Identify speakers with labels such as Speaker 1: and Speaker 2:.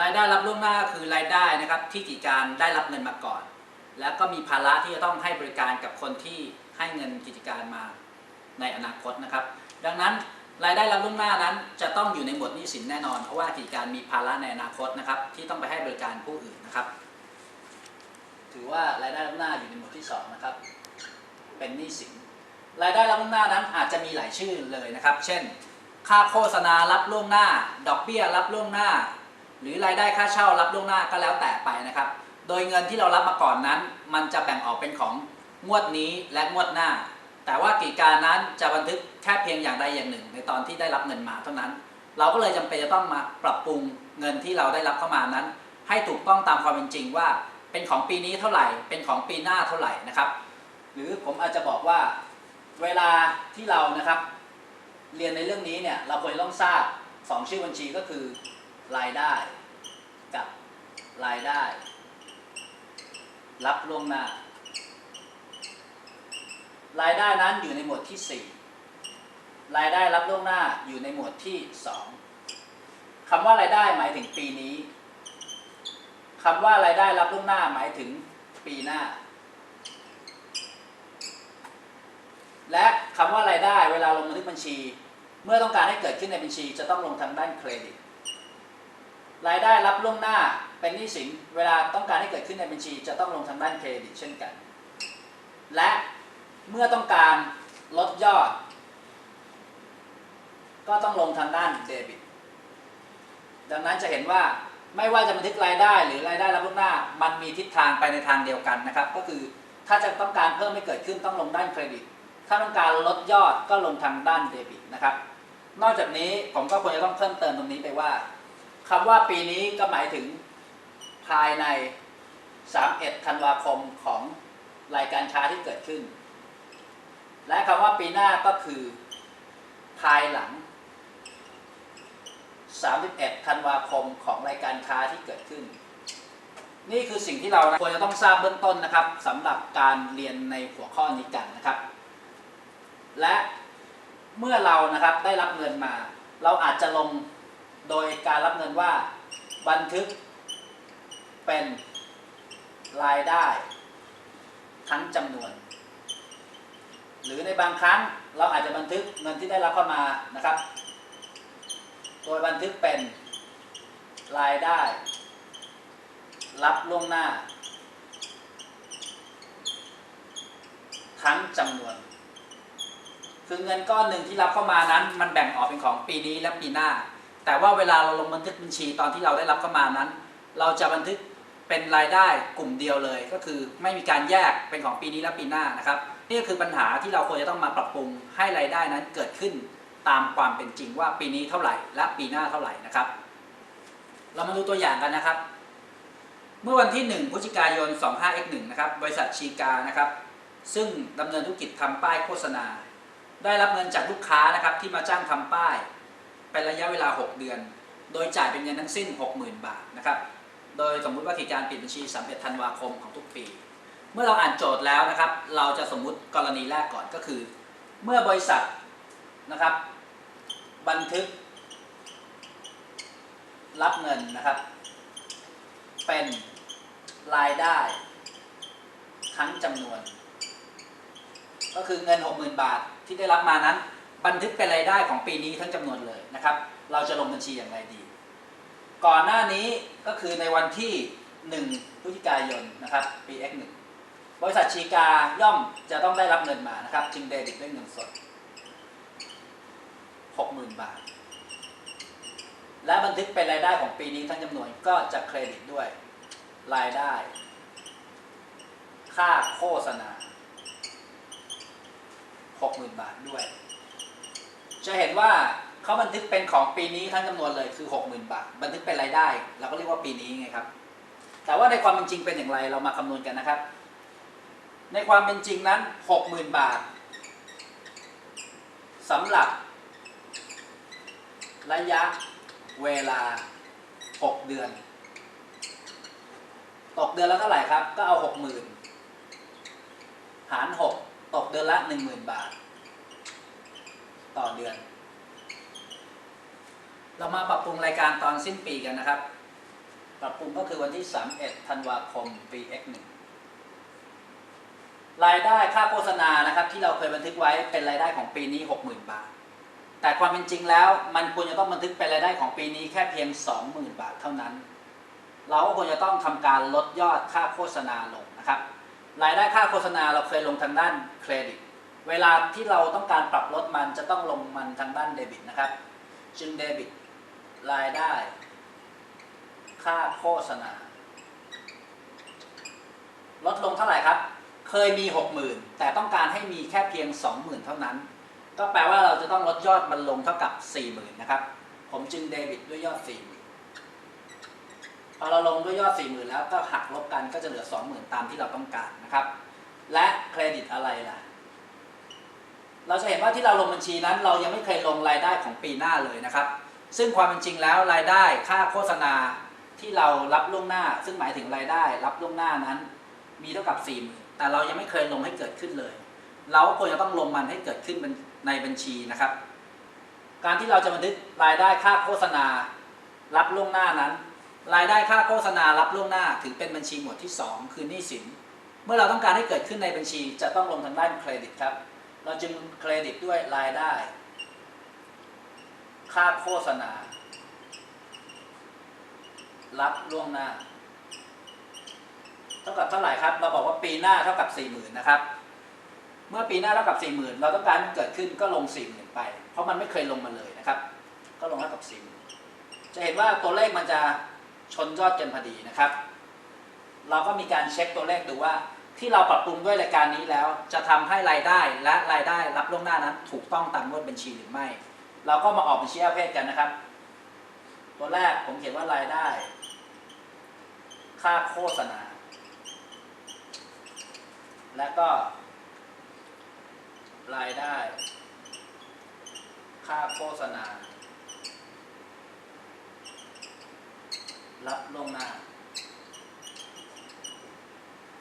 Speaker 1: รายได้รับล่วงหน้าคือรายได้นะครับที่กิจการได้รับเงินมาก่อน แล้วก็มีภาระที่จะต้องให้บริการกับคนที่ให้เงินกิจการมาในอนาคตนะครับ ดังนั้นรายได้รับล่วงหน้านั้นจะต้องอยู่ในหมวดหนี้สินแน่นอน เพราะว่ากิจการมีภาระในอนาคตนะครับ ที่ต้องไปให้บริการผู้อื่นนะครับ ถือว่ารายได้รับหน้าอยู่ในหมวดที่สองนะครับเป็นหนี้สินรายได้รับล่วงหน้านั้นอาจจะมีหลายชื่อเลยนะครับ เช่น ค่าโฆษณารับล่วงหน้า ดอกเบี้ยรับล่วงหน้า หรือรายได้ค่าเช่ารับล่วงหน้าก็แล้วแต่ไปนะครับ โดยเงินที่เรารับมาก่อนนั้น มันจะแบ่งออกเป็นของงวดนี้และงวดหน้า แต่ว่ากิจการนั้นจะบันทึกแค่เพียงอย่างใดอย่างหนึ่ง ในตอนที่ได้รับเงินมาเท่านั้น เราก็เลยจำเป็นจะต้องมาปรับปรุงเงินที่เราได้รับเข้ามานั้น ให้ถูกต้องตามความเป็นจริงว่าเป็นของปีนี้เท่าไหร่ เป็นของปีหน้าเท่าไหร่นะครับ หรือผมอาจจะบอกว่าเวลาที่เรานะครับ เรียนในเรื่องนี้เนี่ยเราควรต้องทราบสองชื่อบัญชีก็คือ รายได้กับรายได้ รับล่วงหน้า รายได้นั้นอยู่ในหมวดที่ 4 รายได้รับล่วงหน้าอยู่ในหมวดที่ 2คำว่ารายได้หมายถึงปีนี้คำว่ารายได้รับล่วงหน้าหมายถึงปีหน้า และคำว่ารายได้เวลาลงบันทึกบัญชี เมื่อต้องการให้เกิดขึ้นในบัญชี จะต้องลงทางด้านเครดิต รายได้รับล่วงหน้าเป็นหนี้สินเวลาต้องการให้เกิดขึ้นในบัญชี จะต้องลงทางด้านเครดิตเช่นกัน และเมื่อต้องการลดยอด ก็ต้องลงทางด้านเดบิต ดังนั้นจะเห็นว่าไม่ว่าจะบันทึกรายได้หรือรายได้รับล่วงหน้า มันมีทิศทางไปในทางเดียวกันนะครับ ก็คือถ้าจะต้องการเพิ่มให้เกิดขึ้นต้องลงด้านเครดิต ถ้าต้องการลดยอดก็ลงทางด้านเดบิตนะครับ นอกจากนี้ผมก็ควรจะต้องเพิ่มเติมตรงนี้ไปว่า คำว่าปีนี้ก็หมายถึงภายใน 31 ธันวาคมของรายการค้าที่เกิดขึ้น และคำว่าปีหน้าก็คือภายหลัง 31 ธันวาคมของรายการค้าที่เกิดขึ้น นี่คือสิ่งที่เราควรจะต้องทราบเบื้องต้นนะครับสำหรับการเรียนในหัวข้อนี้กันนะครับ และเมื่อเรานะครับได้รับเงินมา เราอาจจะลง โดยการรับเงินว่าบันทึกเป็นรายได้ ทั้งจำนวน หรือในบางครั้งเราอาจจะบันทึกเงินที่ได้รับเข้ามานะครับ โดยบันทึกเป็นรายได้ รับล่วงหน้า ทั้งจำนวน คือเงินก้อนหนึ่งที่รับเข้ามานั้น มันแบ่งออกเป็นของปีนี้และปีหน้า แต่ว่าเวลาเราลงบันทึกบัญชีตอนที่เราได้รับเข้ามานั้น เราจะบันทึกเป็นรายได้กลุ่มเดียวเลย ก็คือไม่มีการแยกเป็นของปีนี้และปีหน้านะครับ นี่ก็คือปัญหาที่เราควรจะต้องมาปรับปรุงให้รายได้นั้นเกิดขึ้นตามความเป็นจริงว่าปีนี้เท่าไหร่ และปีหน้าเท่าไหร่นะครับ เรามาดูตัวอย่างกันนะครับ เมื่อวันที่ 1พฤศจิกายน 25x1 นะครับบริษัทชีกานะครับ ซึ่งดำเนินธุรกิจทำป้ายโฆษณา ได้รับเงินจากลูกค้านะครับที่มาจ้างทำป้าย เป็นระยะเวลา 6 เดือน โดยจ่ายเป็นเงินทั้งสิ้น 60,000 บาทนะครับ โดยสมมุติว่ากิจการปิดบัญชี31ธันวาคมของทุกปี เมื่อเราอ่านโจทย์แล้วนะครับ เราจะสมมุติกรณีแรกก่อนก็คือ เมื่อบริษัทนะครับ บันทึก รับเงินนะครับ เป็นรายได้ทั้งจำนวน ก็คือเงิน 60,000 บาทที่ได้รับมานั้น บันทึกเป็นรายได้ของปีนี้ทั้งจำนวนเลยนะครับ เราจะลงบัญชีอย่างไรดี ก่อนหน้านี้ก็คือในวันที่1พฤศจิกายนนะครับปี X1 บริษัทชีกาย่อมจะต้องได้รับเงินมานะครับ จึงเดบิตด้วยเงินสด 60,000 บาท และบันทึกเป็นรายได้ของปีนี้ทั้งจำนวนก็จะเครดิตด้วยรายได้ ค่าโฆษณา 60,000 บาทด้วย จะเห็นว่าเขาบันทึกเป็นของปีนี้ทั้งจำนวนเลยคือ 60,000 บาท บันทึกเป็นรายได้ เราก็เรียกว่าปีนี้ไงครับ แต่ว่าในความเป็นจริงเป็นอย่างไรเรามาคำนวณกันนะครับ ในความเป็นจริงนั้น 60,000 บาทสำหรับ ระยะเวลา 6 เดือน ตกเดือนละเท่าไหร่ครับ ก็เอา 60,000 หาร 6 ตกเดือนละ 10,000 บาท ต่อเดือน เรามาปรับปรุงรายการตอนสิ้นปีกันนะครับ ปรับปรุงก็คือวันที่ 31 ธันวาคม ปี X1 รายได้ค่าโฆษณานะครับ ที่เราเคยบันทึกไว้เป็นรายได้ของปีนี้ 60,000 บาท แต่ความเป็นจริงแล้วมันควรจะต้องบันทึกเป็นรายได้ของปีนี้แค่เพียง 20,000 บาทเท่านั้น เราก็ควรจะต้องทำการลดยอดค่าโฆษณาลงนะครับ รายได้ค่าโฆษณาเราเคยลงทางด้านเครดิต เวลาที่เราต้องการปรับลดมันจะต้องลงมันทางด้านเดบิตนะครับ จึงเดบิตรายได้ ค่าโฆษณา ลดลงเท่าไหร่ครับ เคยมี 60,000 แต่ต้องการให้มีแค่เพียง 20,000 เท่านั้น ก็แปลว่าเราจะต้องลดยอดมันลงเท่ากับ 40,000 นะครับ ผมจึงเดบิตด้วยยอด 40,000 พอเราลงด้วยยอด 40,000 แล้วก็หักลบกันก็จะเหลือ 20,000 ตามที่เราต้องการนะครับ และเครดิตอะไรล่ะ เราจะเห็นว่าที่เราลงบัญชีนั้น เรายังไม่เคยลงรายได้ของปีหน้าเลยนะครับ ซึ่งความเป็นจริงแล้วรายได้ค่าโฆษณาที่เรารับล่วงหน้า ซึ่งหมายถึงรายได้รับล่วงหน้านั้น มีเท่ากับ40,000แต่เรายังไม่เคยลงให้เกิดขึ้นเลย เราควรจะต้องลงมันให้เกิดขึ้นในบัญชีนะครับ การที่เราจะบันทึกรายได้ค่าโฆษณารับล่วงหน้านั้น รายได้ค่าโฆษณารับล่วงหน้าถือเป็นบัญชีหมวดที่ 2 คือหนี้สิน เมื่อเราต้องการให้เกิดขึ้นในบัญชี จะต้องลงทางด้านเครดิตครับ เราจึงเครดิตด้วยรายได้ ค่าโฆษณา รับล่วงหน้า เท่ากับเท่าไหร่ครับ เราบอกว่าปีหน้าเท่ากับ 40,000นะครับ เมื่อปีหน้าเท่ากับ 40,000 เราต้องการเกิดขึ้นก็ลง 40,000 ไป เพราะมันไม่เคยลงมาเลยนะครับ ก็ลงเท่ากับ 40,000 จะเห็นว่าตัวเลขมันจะชนยอดกันพอดีนะครับ เราก็มีการเช็คตัวเลขดูว่า ที่เราปรับปรุงด้วยรายการนี้แล้ว จะทำให้รายได้และรายได้รับล่วงหน้านั้น ถูกต้องตามงวดบัญชีหรือไม่ เราก็มาออกบัญชีประเภทกันนะครับ ตัวแรกผมเขียนว่ารายได้ ค่าโฆษณา และก็ รายได้ ค่าโฆษณา รับล่วงหน้า